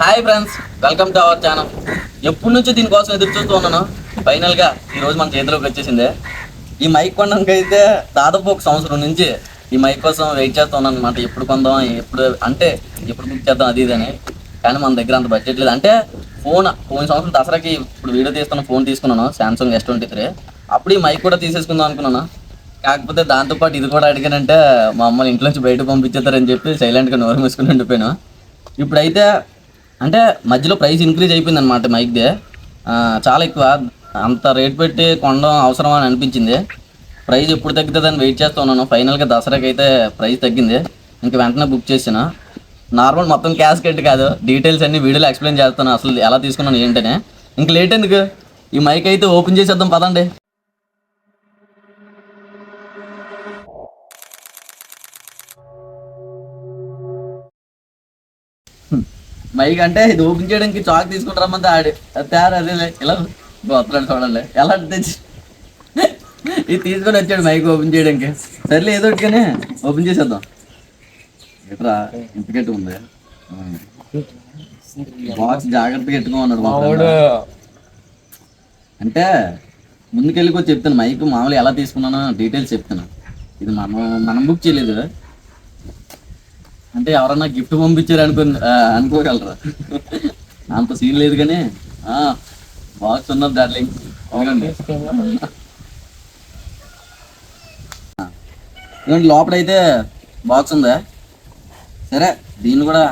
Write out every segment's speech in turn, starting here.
Hi friends welcome to our channel. ఎప్పటి నుంచో దీనికోసం ఎదురు చూస్తూ ఉన్నాను. ఫైనల్గా ఈరోజు మన చేతిలోకి వచ్చేసింది. ఈ మైక్ కొనడానికి అయితే దాదాపు ఒక సంవత్సరం నుంచి ఈ మైక్ కోసం వెయిట్ చేస్తూ ఉన్నాను అనమాట ఎప్పుడు కొందాం ఎప్పుడు అంటే ఎప్పుడు బుక్ చేద్దాం అది ఇది అని. కానీ మన దగ్గర అంత బడ్జెట్ లేదు. అంటే ఫోన్ పోయిన సంవత్సరం దసరాకి ఇప్పుడు వీడియో తీస్తున్న ఫోన్ తీసుకున్నాను శాంసంగ్ ఎస్ ట్వంటీ త్రీ అప్పుడు ఈ మైక్ కూడా తీసేసుకుందాం అనుకున్నాను. కాకపోతే దాంతోపాటు ఇది కూడా అడిగానంటే మా అమ్మని ఇంట్లోంచి బయట బయటకు పంపించేస్తారని చెప్పి సైలెంట్గా నోరు మూసుకుని ఉండిపోయాను. ఇప్పుడైతే అంటే మధ్యలో ప్రైస్ ఇంక్రీజ్ అయిపోయింది అనమాట మైక్దే చాలా ఎక్కువ. అంత రేట్ పెట్టి కొనడం అవసరం అని అనిపించింది. ప్రైస్ ఎప్పుడు తగ్గుతుందని వెయిట్ చేస్తూ ఉన్నాను. ఫైనల్గా దసరాకి అయితే ప్రైస్ తగ్గింది. ఇంక వెంటనే బుక్ చేసిన నార్మల్ మొత్తం క్యాష్ కట్ కాదు. డీటెయిల్స్ అన్ని వీడియోలో ఎక్స్ప్లెయిన్ చేస్తాను. అసలు ఎలా తీసుకున్నాను ఏంటనే. ఇంక లేట్ ఎందుకు? ఈ మైక్ అయితే ఓపెన్ చేసేద్దాం పదండి. మైక్ అంటే ఇది ఓపెన్ చేయడానికి చాక్ తీసుకుని రమ్మంటే ఆడి తయారు అదే ఇలా వస్తున్నాడు చూడాలి ఎలా తెచ్చి? ఇది తీసుకొని వచ్చాడు మైక్ ఓపెన్ చేయడానికి. సర్లే ఏదో కానీ ఓపెన్ చేసేద్దాం. ఎట్రా ఇంటికెట్టు ఉంది. బాక్స్ జాగ్రత్తగా ఎట్టుకోమన్నాడు. అంటే ముందుకెళ్ళి కూడా చెప్తాను మైక్ మామూలు ఎలా తీసుకున్నానో డీటెయిల్స్ చెప్తాను. ఇది మనం మనం బుక్ చేయలేదు. అంటే ఎవరన్నా గిఫ్ట్ పంపించారు అనుకో అనుకోగలరా? అంత సీన్ లేదు కానీ బాక్స్ ఉన్నది డార్లింగ్ అవునండి. లోపలైతే బాక్స్ ఉందా? సరే దీన్ని కూడా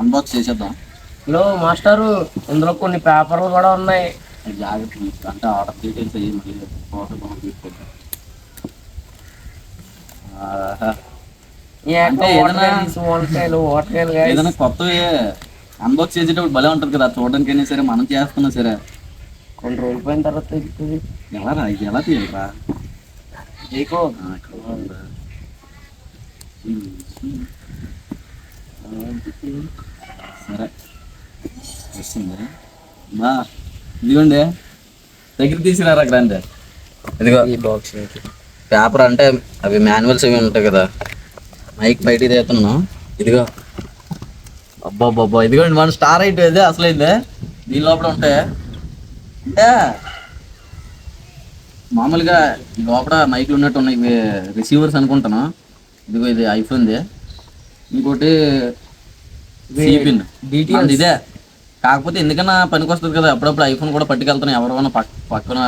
అన్బాక్స్ చేసేద్దాం. హలో మాస్టారు ఇందులో కొన్ని పేపర్లు కూడా ఉన్నాయి. జాగ్రత్త. అంటే ఆర్డర్ డీటెయిల్స్ అయ్యి మళ్ళీ ఫోటో ఏదైనా- కొత్తవి అన్బాక్స్ చేసేటప్పుడు భలే ఉంటుంది కదా చూడడానికైనా సరే మనం చేస్తున్నా సరే. కొన్ని రోజులు పోయిన తర్వాత. ఎలా రా ఇది ఎలా తీయాలరా నీకు. సరే. వస్తుంది బా ఇదిగోండి. దగ్గర తీసుకురారా గ్రాండ్. ఇదిగో. ఈ బాక్స్ పేపర్ అంటే అవి మాన్యువల్స్ అవి ఉంటాయి కదా. మైక్ బయట తీస్తున్నాను ఇదిగో. అబ్బా అబ్బా ఇదిగోండి మన స్టార్ అయితే ఇదే అసలైందే దీని లోపల ఉంటాయి అంటే మామూలుగా ఈ లోపల మైక్ ఉన్నట్టు ఉన్నాయి. ఇవి రిసీవర్స్ అనుకుంటాను? ఇదిగో ఇది ఐఫోన్ది ఇంకోటి సిపిన్ ఇదే. కాకపోతే ఎందుకన్నా పనికి వస్తుంది కదా. అప్పుడప్పుడు ఐఫోన్ కూడా పట్టుకెళ్తాను ఎవరైనా పక్క పక్కన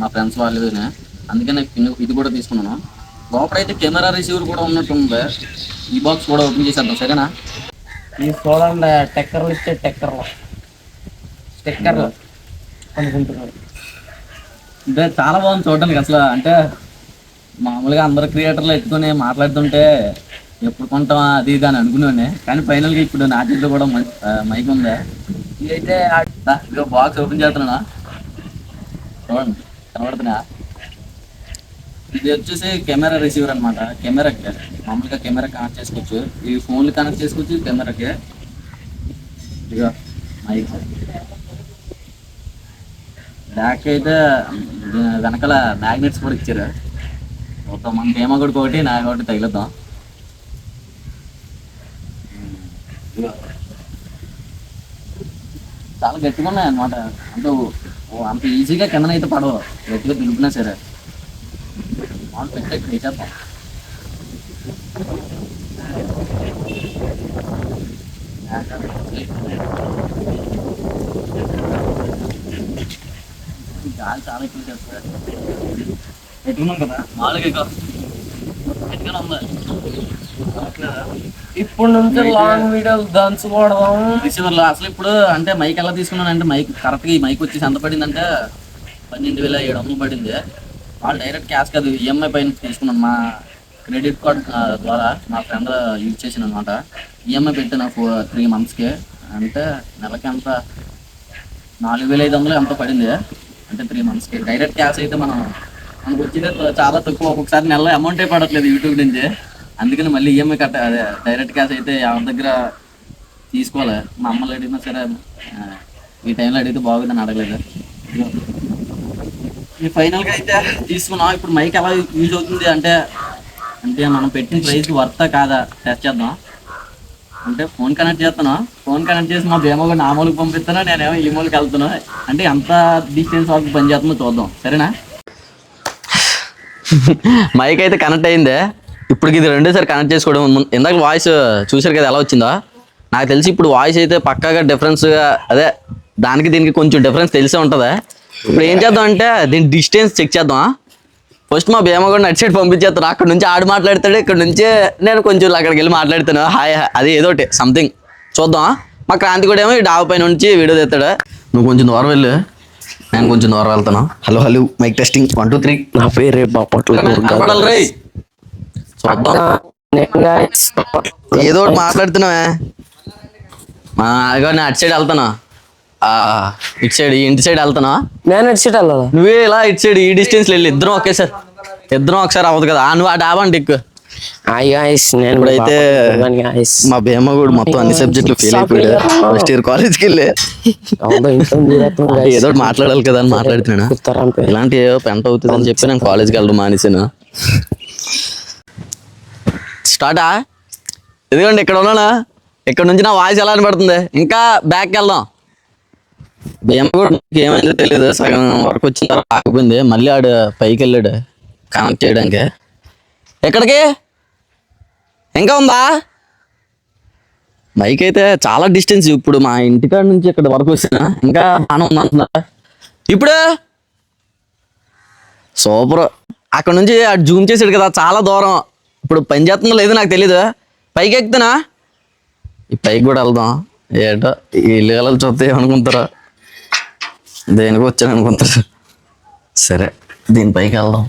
మా ఫ్రెండ్స్ వాళ్ళు. అందుకనే ఇది కూడా తీసుకున్నాను. లోపలైతే కెమెరా రిసీవర్ కూడా ఉన్నట్టు ఉంది ఈ బాక్స్ కూడా ఓపెన్ చేసేద్దాం సరేనా? ఈ చూడండి టెక్కర్లు ఇచ్చే టెక్కర్లు. స్టెక్కర్లు. అనుకుంటున్నాను అంటే చాలా బాగుంది చూడడానికి అసలు. అంటే మామూలుగా అందరు క్రియేటర్లు ఎత్తుకొని మాట్లాడుతుంటే ఎప్పుడు కొంటామా అది ఇది అని అనుకునేవాడిని. కానీ ఫైనల్గా ఇప్పుడు నా చేతిలో కూడా మైక్ ఉందా. ఇదైతే బాక్స్ ఓపెన్ చేస్తున్నా చూడండి కనబడుతున్నా ఇది వచ్చేసి కెమెరా రిసీవర్ అనమాట కెమెరాకి. మామూలుగా కెమెరా కనెక్ట్ చేసుకోవచ్చు. ఈ ఫోన్లు కనెక్ట్ చేసుకోవచ్చు కెమెరాకి. ఇదిగో మైక్. బ్యాక్ అయితే వెనకాల మ్యాగ్నెట్స్ కూడా ఇచ్చారు. మొత్తం మన ఏమో కూడా ఒకటి నా ఒకటి తగిలిద్దాం. చాలా గట్టిగా ఉన్నాయి అనమాట అంటే ఓ- అంత ఈజీగా కిందనైతే పడవు. గట్టిగా తిరుగుతున్నా సరే. మామూలు గాలి చాలా ఎక్కువ కదా ఇప్పుడు నుంచి లాంగ్ వీడియోస్ దంచుకోవడం రిసీవర్ అసలు ఇప్పుడు అంటే మైక్ ఎలా తీసుకున్నాను అంటే మైక్ కరెక్ట్గా ఈ మైక్ వచ్చేసి ఎంత పడింది అంటే పన్నెండు వేల ఏడు వందలు పడింది. వాళ్ళు డైరెక్ట్ క్యాష్ కాదు ఈఎంఐ పైన తీసుకున్నాను. మా క్రెడిట్ కార్డ్ ద్వారా మా ఫ్రెండ్ యూజ్ చేసిన అనమాట ఈఎంఐ పెట్టిన ఫోర్ త్రీ మంత్స్కి అంటే నెలకి ఎంత? నాలుగు వేల ఐదు వందలు ఎంత పడింది. అంటే త్రీ మంత్స్కి డైరెక్ట్ క్యాష్ అయితే మనం మనకు వచ్చేది చాలా తక్కువ. ఒక్కొక్కసారి నెలలో అమౌంటే పడట్లేదు యూట్యూబ్ నుంచి. అందుకని మళ్ళీ ఈఎంఐ కట్ట అదే డైరెక్ట్ క్యాష్ అయితే ఎవరి దగ్గర తీసుకోవాలి? మా అమ్మలు అడిగినా సరే ఈ టైంలో అడిగితే బాగుందని అడగలేదు. ఈ ఫైనల్గా అయితే తీసుకున్నాం ఇప్పుడు మైక్ ఎలా యూజ్ అవుతుంది అంటే అంటే మనం పెట్టిన ప్రైస్కి వర్తా కాదా? టెస్ట్ చేద్దాం అంటే ఫోన్ కనెక్ట్ చేస్తాను ఫోన్ కనెక్ట్ చేసి మా భీమగా నా మూలకి పంపిస్తాను నేనేమో ఈ మూలకి వెళ్తాను అంటే ఎంత డిస్టెన్స్ వరకు పని చేస్తుందో చూద్దాం. సరేనా? మైక్ అయితే కనెక్ట్ అయిందే. ఇప్పుడు ఇది రెండోసారి కనెక్ట్ చేసుకోవడం ముందు- ఇందాక వాయిస్ చూసారు కదా ఎలా వచ్చిందో? నాకు తెలిసి ఇప్పుడు వాయిస్ అయితే పక్కాగా డిఫరెన్స్గా అదే దానికి దీనికి కొంచెం డిఫరెన్స్ తెలిసే ఉంటుందా? ఇప్పుడు ఏం చేద్దాం అంటే దీని డిస్టెన్స్ చెక్ చేద్దాం ఫస్ట్ మా భీమ కూడా నట్ సైడ్ పంపించేస్తాను అక్కడ నుంచి ఆడు మాట్లాడతాడు. ఇక్కడ నుంచి నేను కొంచెం అక్కడికి వెళ్ళి మాట్లాడతాను. హాయ్ అది ఏదో ఒకటి సంథింగ్ చూద్దాం. మా క్రాంతి కూడా ఏమో ఈ డాబా పైన నుంచి వీడియో తెస్తాడు. నువ్వు కొంచెం దూరం వెళ్ళు. నేను కొంచెం దూరం వెళ్తాను. Hello hello mic testing one two three నా పేరే బాపట్ల. చూద్దాం ఏదో ఒకటి మాట్లాడుతున్నావే. మా అటు సైడ్ వెళ్తాను. ఇటు సైడ్ ఈ ఇంటి సైడ్ వెళ్తాను నేను ఎడ్సెట్ వెళ్ళాలా? నువ్వే ఇలా ఇటు సైడ్ ఈ డిస్టెన్స్ వెళ్ళి. ఇద్దరం ఒకేసారి ఇద్దరం ఒకసారి అవ్వదు కదా. నువ్వు ఆ డాబా అంటే ఎక్కువ. హాయ్ గాయస్ నేను ఇప్పుడైతే గాయస్ మా భీమ కూడా మొత్తం అన్ని సబ్జెక్టులు ఫెయిల్ అయిపోయాడు ఫస్ట్ ఇయర్ కాలేజ్కి వెళ్ళి. ఏదో మాట్లాడాలి కదా అని మాట్లాడుతున్నాను? ఇలాంటి ఏవో పెంట అవుతుంది అని చెప్పి నేను కాలేజ్కి వెళ్ళడం మానేసాను స్టార్టా ఇదిగోండి ఇక్కడ ఉన్నానా? ఇక్కడ నుంచి నా వాయిస్ ఎలా అనిపడుతుంది ఇంకా బ్యాక్కి వెళ్దాం. భీమ కూడా ఏమైందో తెలియదు సగం వరకు వచ్చిన తర్వాత ఆగిపోయింది. మళ్ళీ ఆడు పైకి వెళ్ళాడు కనెక్ట్ చేయడానికి. ఎక్కడికి? ఇంకా ఉందా? మైక్ అయితే చాలా డిస్టెన్స్ ఇప్పుడు మా ఇంటికాడ నుంచి ఇక్కడ వరకు వచ్చిన. ఇంకా బాగానే ఉంది ఇప్పుడు? సూపర్. అక్కడ నుంచి అటు జూమ్ చేసాడు కదా చాలా దూరం. ఇప్పుడు పని చేస్తుందో లేదో నాకు తెలీదు. పైకి ఎక్కుతున్నా? ఈ పైకి కూడా వెళ్దాం. ఏటో ఈ ఇల్లు వెళ్ళాలి చూస్తే ఏమనుకుంటారా. దేనికి వచ్చాను అనుకుంటారు. సరే దీనిపైకి వెళ్దాం.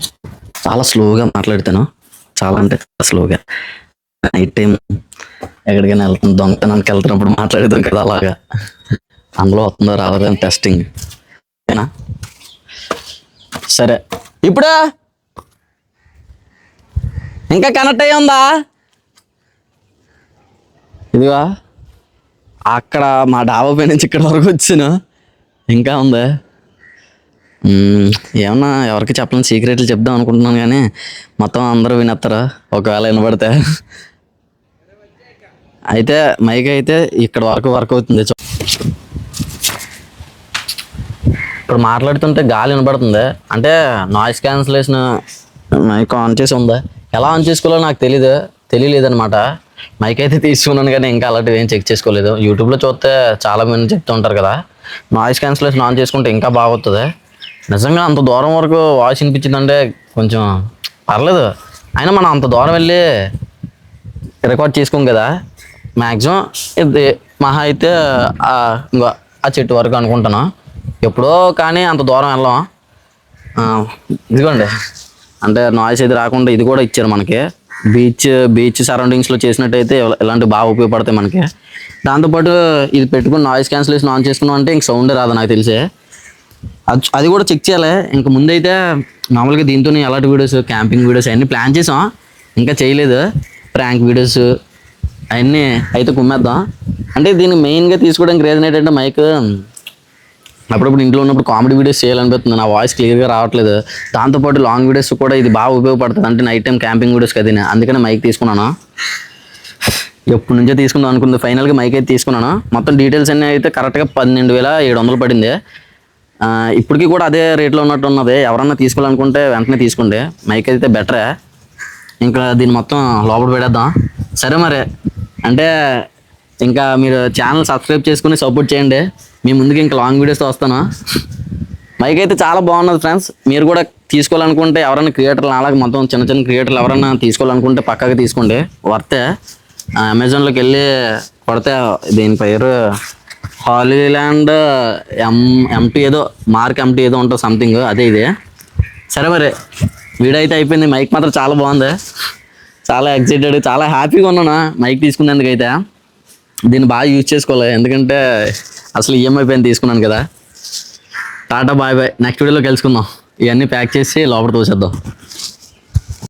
చాలా స్లోగా మాట్లాడతాను. చాలా అంటే చాలా స్లోగా. నైట్ టైం ఎక్కడికైనా వెళ్తాను. దొంగతనానికి వెళ్తున్నప్పుడు మాట్లాడేదాం కదా అలాగా. అందులో వస్తుందో రాలేదని టెస్టింగ్ ఓకేనా? సరే. ఇప్పుడు? ఇంకా కనెక్ట్ అయ్యి ఉందా? ఇదిగా. అక్కడ మా డాబా పై నుంచి ఇక్కడ వరకు వచ్చాను ఇంకా ఉందా? ఏమన్నా ఎవరికి చెప్పలేని సీక్రెట్లు చెప్దాం అనుకుంటున్నాను కానీ మొత్తం అందరూ వినేస్తారా? ఒకవేళ వినబడితే. అయితే మైక్ అయితే ఇక్కడ వరకు వర్క్ అవుతుంది. ఇప్పుడు మాట్లాడుతుంటే గాలి వినబడుతుంది. అంటే నాయిస్ క్యాన్సిలేషన్ మైక్ ఆన్ చేసి ఉందా? ఎలా ఆన్ చేసుకోవాలో నాకు తెలీదు. తెలియలేదు అనమాట మైక్ అయితే తీసుకున్నాను కానీ ఇంకా అలాంటివి ఏం చెక్ చేసుకోలేదు. యూట్యూబ్లో చూస్తే చాలామంది చెప్తూ ఉంటారు కదా. నాయిస్ క్యాన్సిలేషన్ ఆన్ చేసుకుంటే ఇంకా బాగుతుంది నిజంగా అంత దూరం వరకు వాయిస్ వినిపించిందంటే కొంచెం పర్లేదు. అయినా మనం అంత దూరం వెళ్ళి రికార్డ్ చేసుకోం కదా. మ్యాక్సిమం ఇది మహా అయితే ఆ చెట్టు వరకు అనుకుంటాను. ఎప్పుడో కానీ అంత దూరం వెళ్ళాం. ఇదిగోండి. అంటే నాయిస్ అయితే రాకుండా ఇది కూడా ఇచ్చారు మనకి. బీచ్ బీచ్ సరౌండింగ్స్లో చేసినట్టయితే ఎలాంటి ఇలాంటివి బాగా ఉపయోగపడతాయి మనకి. దాంతోపాటు ఇది పెట్టుకుని నాయిస్ క్యాన్సిలేషన్ ఆన్ చేసుకున్నాం అంటే ఇంక సౌండ్ రాదు నాకు తెలిసే. అది అది కూడా చెక్ చేయాలి. ఇంక ముందైతే మామూలుగా దీంతో ఎలాంటి వీడియోస్ క్యాంపింగ్ వీడియోస్ అన్నీ ప్లాన్ చేసాం. ఇంకా చేయలేదు. ప్రాంక్ వీడియోస్ అవన్నీ అయితే కుమ్మేద్దాం. అంటే దీన్ని మెయిన్గా తీసుకోవడానికి రీజన్ ఏంటంటే మైక్ అప్పుడప్పుడు ఇంట్లో ఉన్నప్పుడు కామెడీ వీడియోస్ చేయాలనిపిస్తుంది. నా వాయిస్ క్లియర్గా రావట్లేదు. దాంతోపాటు లాంగ్ వీడియోస్ కూడా ఇది బాగా ఉపయోగపడుతుంది. అంటే నైట్ టైం క్యాంపింగ్ వీడియోస్ కదా అందుకనే మైక్ తీసుకున్నాను? ఎప్పటి నుంచో తీసుకుందాం అనుకుంది. ఫైనల్గా మైక్ అయితే తీసుకున్నాను? మొత్తం డీటెయిల్స్ అన్నీ అయితే కరెక్ట్గా పన్నెండు వేల ఏడు వందలు పడింది. ఇప్పటికీ కూడా అదే రేట్లో ఉన్నట్టు ఉన్నది. ఎవరన్నా తీసుకోవాలనుకుంటే వెంటనే తీసుకోండి. మైక్ అయితే బెటరే ఇంకా దీన్ని మొత్తం లోపల పెడేద్దాం సరే మరి. అంటే ఇంకా మీరు ఛానల్ సబ్స్క్రైబ్ చేసుకుని సపోర్ట్ చేయండి. మీ ముందుకి ఇంకా లాంగ్ వీడియోస్తో వస్తాను. మైక్ అయితే చాలా బాగున్నది ఫ్రెండ్స్ మీరు కూడా తీసుకోవాలనుకుంటే ఎవరైనా క్రియేటర్లు అలాగే మొత్తం చిన్న చిన్న క్రియేటర్లు ఎవరైనా తీసుకోవాలనుకుంటే పక్కగా తీసుకోండి. వర్తే అమెజాన్లోకి వెళ్ళి కొడితే దీని పేరు హాలీల్యాండ్ ఎం ఎంటీ ఏదో మార్క్ ఎంటీ ఏదో ఉంటుంది సంథింగ్ అదే ఇది. సరే మరి వీడియో అయితే అయిపోయింది. మైక్ మాత్రం చాలా బాగుంది. చాలా ఎక్సైటెడ్ చాలా హ్యాపీగా ఉన్నాను. మైక్ తీసుకునేందుకైతే దీన్ని బాగా యూజ్ చేసుకోవాలి. ఎందుకంటే అసలు ఈఎంఐ పైన తీసుకున్నాను కదా. Tata bye bye. నెక్స్ట్ వీడియోలో కలుసుకుందాం. ఇవన్నీ ప్యాక్ చేసి లోపల తోసేద్దాం.